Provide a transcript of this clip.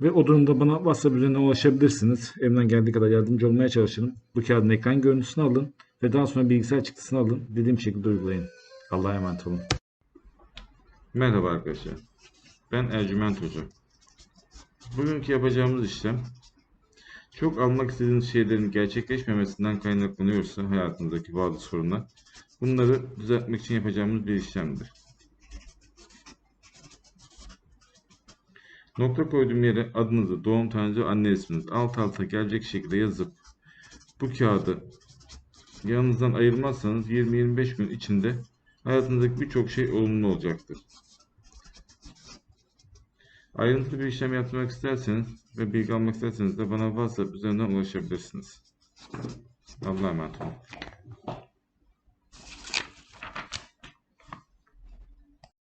Ve o durumda bana WhatsApp üzerinden ulaşabilirsiniz. Elimden geldiği kadar yardımcı olmaya çalışırım. Bu kağıdın ekran görüntüsünü alın ve daha sonra bilgisayar çıktısını alın. Dediğim şekilde uygulayın. Allah'a emanet olun. Merhaba arkadaşlar. Ben Ercüment Hoca. Bugünkü yapacağımız işlem çok almak istediğiniz şeylerin gerçekleşmemesinden kaynaklanıyorsa hayatınızdaki bazı sorunlar bunları düzeltmek için yapacağımız bir işlemdir. Nokta koyduğum yere adınızı, doğum tarihinizi, anne isminizi alt alta gelecek şekilde yazıp bu kağıdı yanınızdan ayırmazsanız 20-25 gün içinde hayatınızdaki birçok şey olumlu olacaktır. Ayrıntılı bir işlem yapmak isterseniz ve bilgi almak isterseniz de bana WhatsApp üzerinden ulaşabilirsiniz. Allah'a emanet olun.